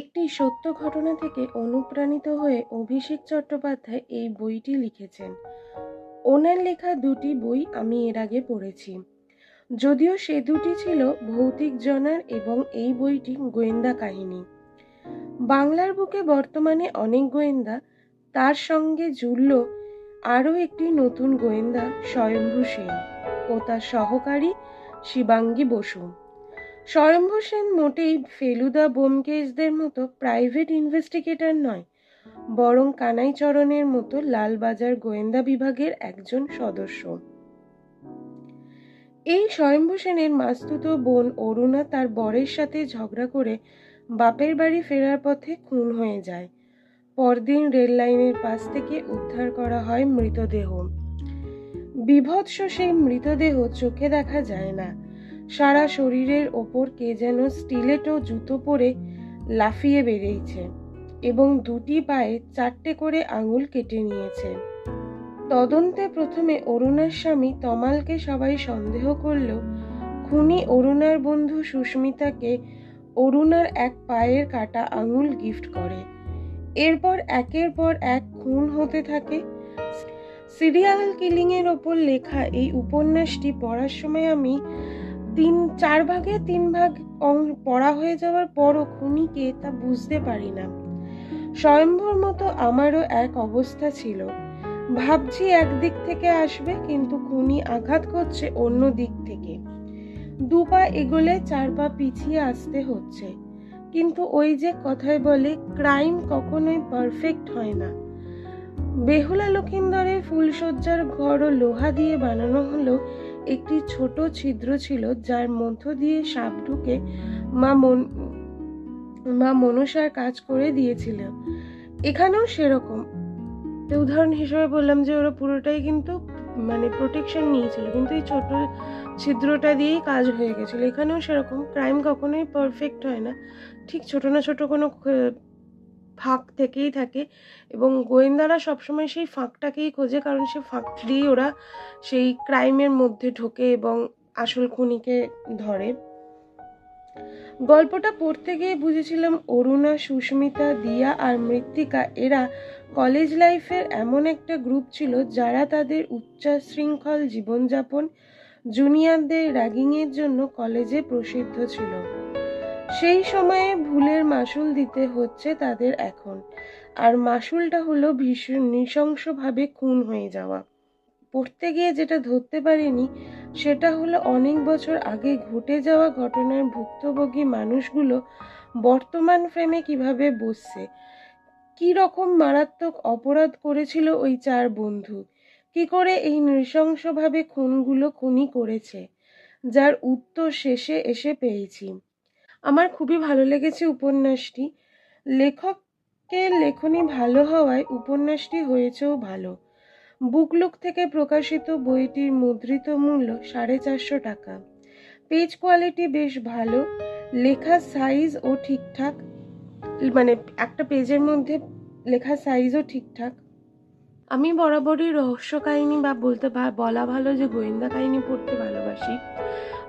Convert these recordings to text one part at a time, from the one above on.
একটি সত্য ঘটনা থেকে অনুপ্রাণিত হয়ে অভিষেক চট্টোপাধ্যায় এই বইটি লিখেছেন। ওনার লেখা দুটি বই আমি এর আগে পড়েছি। যদিও সে দুটি ছিল ভৌতিক জনার এবং এই বইটি গোয়েন্দা কাহিনী। বাংলার বুকে বর্তমানে অনেক গোয়েন্দা, তার সঙ্গে জুড়ল আরও একটি নতুন গোয়েন্দা স্বয়ম্ভু সেন ও তার সহকারী শিবাঙ্গী বসু। স্বয়ম্ভু সেন মোটেই ফেলুদা বোমকেশদের মতো প্রাইভেট ইনভেস্টিগেটর নয়, বরং কানাইচরণের মতো লালবাজার গোয়েন্দা বিভাগের একজন সদস্য। এই স্বয়ম্ভু সেনের মাস্তুত বোন অরুণা তার বরের সাথে ঝগড়া করে বাপের বাড়ি ফেরার পথে খুন হয়ে যায়। পরদিন রেল লাইনের পাশ থেকে উদ্ধার করা হয় মৃতদেহ। বিভৎস সেই মৃতদেহ চোখে দেখা যায় না। সারা শরীরের ওপর কে যেন স্টিলেটো জুতো পরে লাফিয়ে বেরিয়েছে এবং দুটি পায়ে চারটে করে আঙুল কেটে নিয়েছে। তদন্তে প্রথমে অরুণার স্বামী তমালকে সবাই সন্দেহ করলেও খুনি অরুণার বন্ধু সুস্মিতাকে অরুণার এক পায়ের কাটা আঙুল গিফট করে। এরপর একের পর এক খুন হতে থাকে। সিরিয়াল কিলিংয়ের ওপর লেখা এই উপন্যাসটি পড়ার সময় আমি তিন, চার ভাগে, তিন ভাগ পড়া হয়ে যাওয়ার পরও খুনিকে তা বুঝতে পারি না। স্বয়ম্ভর মতো আমারও এক অবস্থা ছিল। ভাবছি একদিক থেকে আসবে, কিন্তু খুনি আঘাত করছে অন্য দিক থেকে। দু পা এগোলে চার পা পিছিয়ে আসতে হচ্ছে। কিন্তু ওই যে কথায় বলে, ক্রাইম কখনোই পারফেক্ট হয় না। বেহুলা লক্ষিন্দরে ফুলসজ্জার ঘর ও লোহা দিয়ে বানানো হলো একটি ছোট ছিদ্র ছিল যার মধ্য দিয়ে সাপ ঢুকে মা মন, মা মনসার কাজ করে দিয়েছিল। এখানেও সেরকম। উদাহরণ হিসেবে বললাম যে ওরা পুরোটাই কিন্তু মানে প্রোটেকশন নিয়েছিল। কিন্তু এই ছোট ছিদ্রটা দিয়েই কাজ হয়ে গেছিল। এখানেও সেরকম। ক্রাইম কখনোই পারফেক্ট হয় না। ঠিক ছোট না ছোট কোনো ফাঁক থেকেই থাকে এবং গোয়েন্দারা সবসময় সেই ফাঁকটাকেই খোঁজে কারণ সে ফাঁক দিয়েই ওরা সেই ক্রাইমের মধ্যে ঢোকে এবং আসল খুনিকে ধরে। গল্পটা পড়তে গিয়ে বুঝেছিলাম অরুণা, সুস্মিতা, দিয়া আর মৃত্তিকা এরা কলেজ লাইফের এমন একটা গ্রুপ ছিল যারা তাদের উচ্চশৃঙ্খল জীবনযাপন জুনিয়রদের র্যাগিংয়ের জন্য কলেজে প্রসিদ্ধ ছিল। সেই সময়ে ভুলের মাসুল দিতে হচ্ছে তাদের এখন। আর মাসুলটা হলো ভীষণ নৃশংসভাবে খুন হয়ে যাওয়া। পড়তে গিয়ে যেটা ধরতে পারিনি, সেটা হলো অনেক বছর আগে ঘটে যাওয়া ঘটনার ভুক্তভোগী মানুষগুলো বর্তমান ফ্রেমে কীভাবে বসছে? কি রকম মারাত্মক অপরাধ করেছিল ওই চার বন্ধু? কি করে এই নৃশংসভাবে খুনগুলো খুনি করেছে? যার উত্তর শেষে এসে পেয়েছি। আমার খুবই ভালো লেগেছে উপন্যাসটি। লেখকের লেখনী ভালো হওয়ায় উপন্যাসটি হয়েছেও ভালো। বুকলুক থেকে প্রকাশিত বইটির মুদ্রিত মূল্য সাড়ে চারশো টাকা। পেজ কোয়ালিটি বেশ ভালো, লেখা সাইজ ও ঠিকঠাক মানে একটা পেজের মধ্যে লেখা সাইজও ঠিকঠাক। আমি বরাবরই রহস্য কাহিনী বা বলতে বলা ভালো যে গোয়েন্দা কাহিনী পড়তে ভালোবাসি।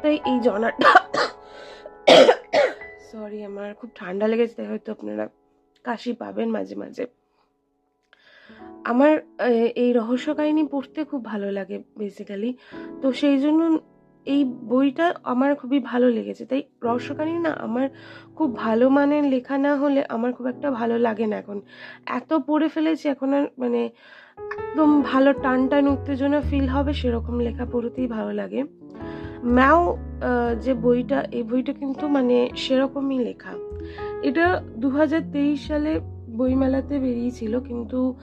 তাই এই জনাটা সরি আমার খুব ঠান্ডা লেগেছে, তাই হয়তো আপনারা কাশি পাবেন মাঝে মাঝে। আমার এই রহস্য কাহিনী পড়তে খুব ভালো লাগে বেসিক্যালি তো সেই জন্য এই বইটা আমার খুবই ভালো লেগেছে। তাই রহস্য কাহিনী না, আমার খুব ভালো মানের লেখা না হলে আমার খুব একটা ভালো লাগে না এখন। এত পড়ে ফেলেছি, এখন আর মানে একদম ভালো টান টান উত্তেজনা ফিল হবে, সেরকম লেখা পড়তেই ভালো লাগে। ম্যাও যে বইটা, এই বইটা কিন্তু মানে সেরকমই লেখা। এটা দু হাজার তেইশ সালে বইমেলাতে বেরিয়েছিল, কিন্তু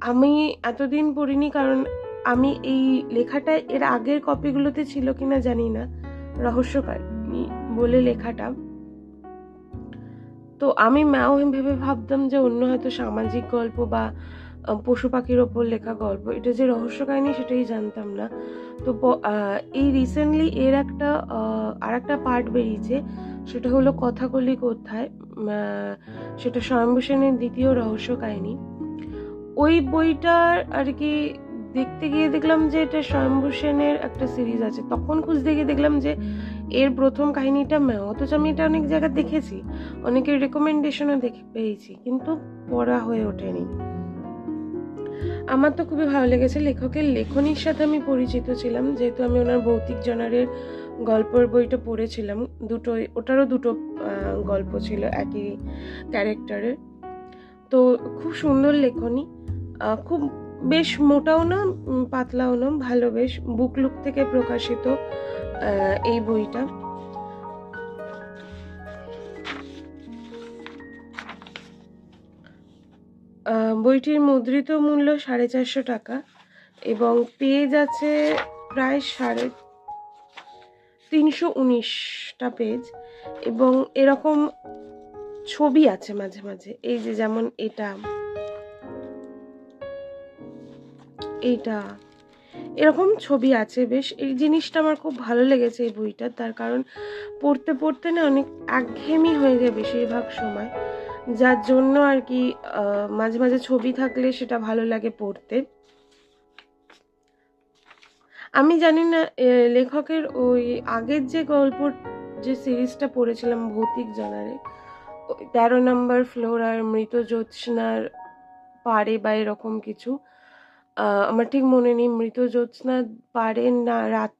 আমি এতদিন পড়িনি কারণ আমি এই লেখাটা এর আগের কপিগুলোতে ছিল কিনা জানি না। রহস্যকারী বলে লেখাটা। তো আমি ম্যাও ভেবে ভাবতাম যে অন্য হয়তো সামাজিক গল্প বা পশু পাখির ওপর লেখা গল্প। এটা যে রহস্য কাহিনী সেটাই জানতাম না। তো এই রিসেন্টলি এর একটা আর একটা পার্ট বেরিয়েছে। সেটা হলো কথাকলি কোথায়? সেটা স্বয়ম্ভু সেনের দ্বিতীয় রহস্য কাহিনী। ওই বইটার আর কি দেখতে গিয়ে দেখলাম যে এটা স্বয়ম্ভু সেনের একটা সিরিজ আছে। তখন খুঁজতে গিয়ে দেখলাম যে এর প্রথম কাহিনীটা ম্যাও অথচ আমি এটা অনেক জায়গায় দেখেছি। অনেকের রেকমেন্ডেশনও দেখে পেয়েছি, কিন্তু পড়া হয়ে ওঠেনি। আমার তো খুবই ভালো লেগেছে লেখকের লেখনীর সাথে আমি পরিচিত ছিলাম, যেহেতু আমি ওনার ভৌতিক জনারের গল্পের বইটা পড়েছিলাম। দুটো, ওটারও দুটো গল্প ছিল একই ক্যারেক্টারের। তো খুব সুন্দর লেখনী খুব বেশ মোটাও না পাতলাও না, ভালো বেশ বুকলুক থেকে প্রকাশিত এই বইটা। বইটির মুদ্রিত মূল্য সাড়ে চারশো টাকা এবং পেজ আছে প্রায় সাড়ে তিনশো উনিশটা পেজ এবং এরকম ছবি আছে মাঝে মাঝে। এই যে যেমন এটা, এইটা, এরকম ছবি আছে বেশ। এই জিনিসটা আমার খুব ভালো লেগেছে এই বইটা। তার কারণ পড়তে পড়তে না অনেক একঘেয়েমি হয়ে যায় বেশিরভাগ সময়। যার জন্য আর কি মাঝে মাঝে ছবি থাকলে সেটা ভালো লাগে পড়তে। আমি জানি না লেখকের ওই আগের যে গল্প যে সিরিজটা পড়েছিলাম, ভৌতিক জানারে তেরো নম্বর ফ্লোর আর মৃত জ্যোৎস্নার পারে বা এরকম কিছু আমার ঠিক মনে নেই, মৃত জ্যোৎস্না পারে না, রাত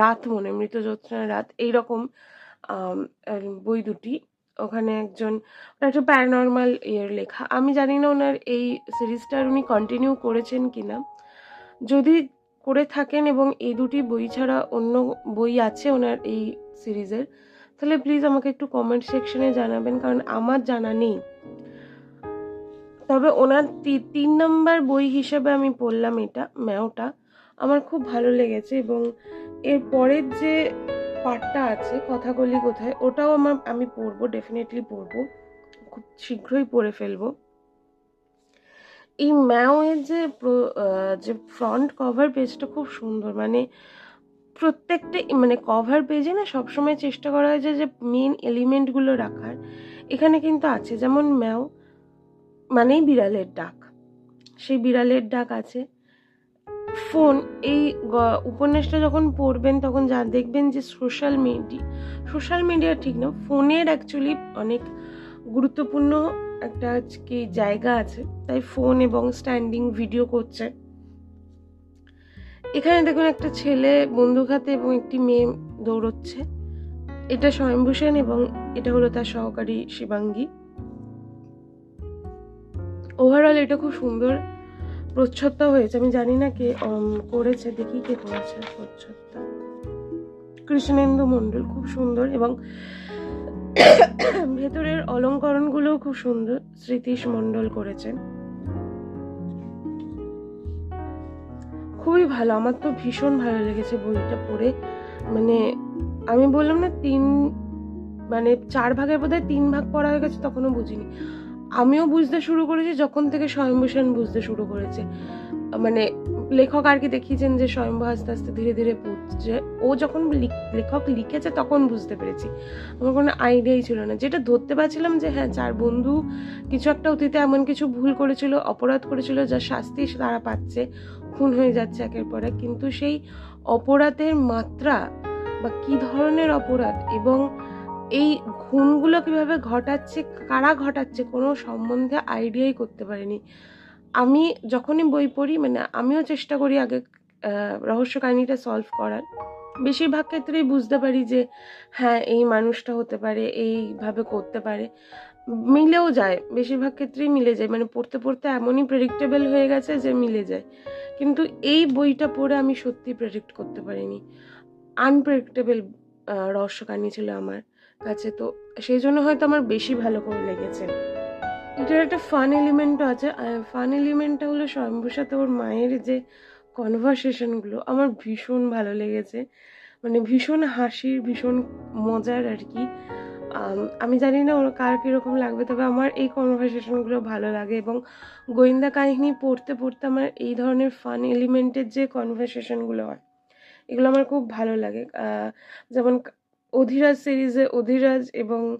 রাত মনে, মৃত জ্যোৎস্নার রাত, এইরকম বই দুটি। ওখানে একজন একটা প্যারানর্মাল ইয়ের লেখা। আমি জানি না ওনার এই সিরিজটার উনি কন্টিনিউ করেছেন কি না যদি করে থাকেন এবং এই দুটি বই ছাড়া অন্য বই আছে ওনার এই সিরিজের তাহলে প্লিজ আমাকে একটু কমেন্ট সেকশনে জানাবেন, কারণ আমার জানা নেই। তবে ওনার তিন নম্বর বই হিসেবে আমি পড়লাম এটা, ম্যাওটা। আমার খুব ভালো লেগেছে এবং এর পরের যে পার্টটা আছে, কথাগুলি কোথায়, ওটাও আমার, আমি পড়ব ডেফিনেটলি পড়ব। খুব শীঘ্রই পড়ে ফেলব। এই ম্যাওয়ের যে যে ফ্রন্ট কভার পেজটা খুব সুন্দর মানে প্রত্যেকটা মানে কভার পেজে না সবসময় চেষ্টা করা হয় যে যে মেন এলিমেন্টগুলো রাখার। এখানে কিন্তু আছে, যেমন ম্যাও, মানেই বিড়ালের ডাক। সেই বিড়ালের ডাক আছে। ফোন, এই উপন্যাসটা যখন পড়বেন, তখন যা দেখবেন যে সোশ্যাল মিডিয়া সোশ্যাল মিডিয়া ঠিক না, ফোনের অ্যাকচুয়ালি অনেক গুরুত্বপূর্ণ একটা আজকে জায়গা আছে, তাই ফোন এবং স্ট্যান্ডিং ভিডিও করছে। এখানে দেখুন একটা ছেলে বন্দুক হাতে এবং একটি মেয়ে দৌড়চ্ছে। এটা স্বয়ম্ভূ সেন এবং এটা হলো তার সহকারী শিবাঙ্গী। ওভারঅল এটা খুব সুন্দর প্রচ্ছদটা হয়েছে, আমি জানি না কে করেছে, দেখি কে করেছে প্রচ্ছদটা। কৃষ্ণেন্দু মণ্ডল খুব সুন্দর এবং ভেতরের অলঙ্করণগুলোও খুব সুন্দর, স্মৃতিশ মণ্ডল করেছেন। খুবই ভালো, আমার তো ভীষণ ভালো লেগেছে বইটা পড়ে। মানে আমি বললাম না, তিন মানে চার ভাগের বোধহয় তিন ভাগ পড়া হয়ে গেছে, তখনও বুঝিনি। আমিও বুঝতে শুরু করেছি, যখন থেকে স্বয়ম্ভূ সেন বুঝতে শুরু করেছে। মানে লেখক আর কি দেখিয়েছেন যে স্বয়ম্ভূ আস্তে আস্তে ধীরে ধীরে বুঝছে। ও যখন লিখ- লেখক লিখেছে তখন বুঝতে পেরেছি। আমার কোনো আইডিয়াই ছিল না। যেটা ধরতে পারছিলাম যে হ্যাঁ চার বন্ধু কিছু একটা অতীতে এমন কিছু ভুল করেছিল, অপরাধ করেছিল, যা শাস্তি তারা পাচ্ছে, খুন হয়ে যাচ্ছে একের পর এক। কিন্তু সেই অপরাধের মাত্রা বা কি ধরনের অপরাধ এবং এই খুনগুলো কীভাবে ঘটাচ্ছে, কারা ঘটাচ্ছে, কোনো সম্বন্ধে আইডিয়াই করতে পারিনি। আমি যখনই বই পড়ি মানে আমিও চেষ্টা করি আগে রহস্য কাহিনীটা সলভ করার। বেশিরভাগ ক্ষেত্রেই বুঝতে পারি যে হ্যাঁ এই মানুষটা হতে পারে, এইভাবে করতে পারে। মিলেও যায়, বেশিরভাগ ক্ষেত্রেই মিলে যায়। মানে পড়তে পড়তে এমনই প্রেডিক্টেবল হয়ে গেছে যে মিলে যায়। কিন্তু এই বইটা পড়ে আমি সত্যি প্রেডিক্ট করতে পারিনি। আনপ্রেডিক্টেবল রহস্য কাহিনী ছিল আমার। কাছে তো সেই জন্য হয়তো আমার বেশি ভালো করে লেগেছে। এটার একটা ফান এলিমেন্টও আছে ফান এলিমেন্টটা হলো স্বয়ম্ভুর সাথে ওর মায়ের যে কনভারসেশনগুলো আমার ভীষণ ভালো লেগেছে। মানে ভীষণ হাসির, ভীষণ মজার আর কি। আমি জানি না ওর কার কীরকম লাগবে, তবে আমার এই কনভারসেশনগুলো ভালো লাগে এবং গোয়েন্দা কাহিনী পড়তে পড়তে আমার এই ধরনের ফান এলিমেন্টের যে কনভারসেশনগুলো হয়, এগুলো আমার খুব ভালো লাগে। যেমন অধিরাজ সিরিজে অধিরাজ এবং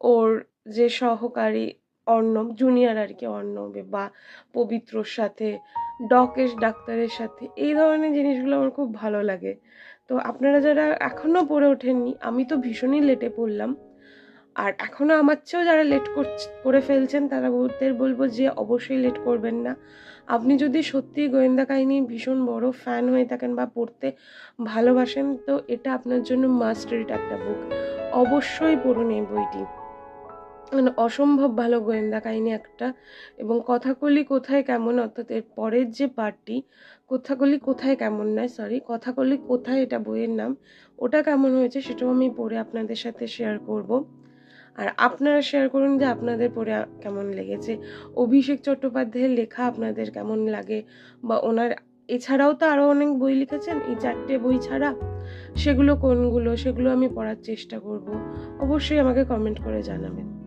ওর যে সহকারী অর্ণব জুনিয়র আর কি অর্ণব বা পবিত্রর সাথে ডকেশ ডাক্তারের সাথে, এই ধরনের জিনিসগুলো আমার খুব ভালো লাগে। তো আপনারা যারা এখনও পড়ে ওঠেননি, আমি তো ভীষণই লেটে পড়লাম। আর এখনও আমার চেয়েও যারা লেট করে ফেলছেন, তারা ওদের বলব যে অবশ্যই লেট করবেন না। আপনি যদি সত্যি গোয়েন্দা কাহিনী ভীষণ বড় ফ্যান হয়ে থাকেন বা পড়তে ভালোবাসেন, তো এটা আপনার জন্য মাস্ট রিড একটা বুক অবশ্যই পড়ুন এই বইটি। মানে অসম্ভব ভালো গোয়েন্দা কাহিনী একটা। এবং কথাকলি কোথায় কেমন, অর্থাৎ এর পরের যে পার্টটি কথাকলি কোথায় কেমন নয় সরি কথাকলি কোথায়, এটা বইয়ের নাম, ওটা কেমন হয়েছে, সেটাও আমি পড়ে আপনাদের সাথে শেয়ার করব। আর আপনারা শেয়ার করুন যে আপনাদের পড়ে কেমন লেগেছে। অভিষেক চট্টোপাধ্যায়ের লেখা আপনাদের কেমন লাগে? বা ওনার, এছাড়াও তো আরও অনেক বই লিখেছেন, এই চারটে বই ছাড়া। সেগুলো কোনগুলো, সেগুলো আমি পড়ার চেষ্টা করব। অবশ্যই আমাকে কমেন্ট করে জানাবেন।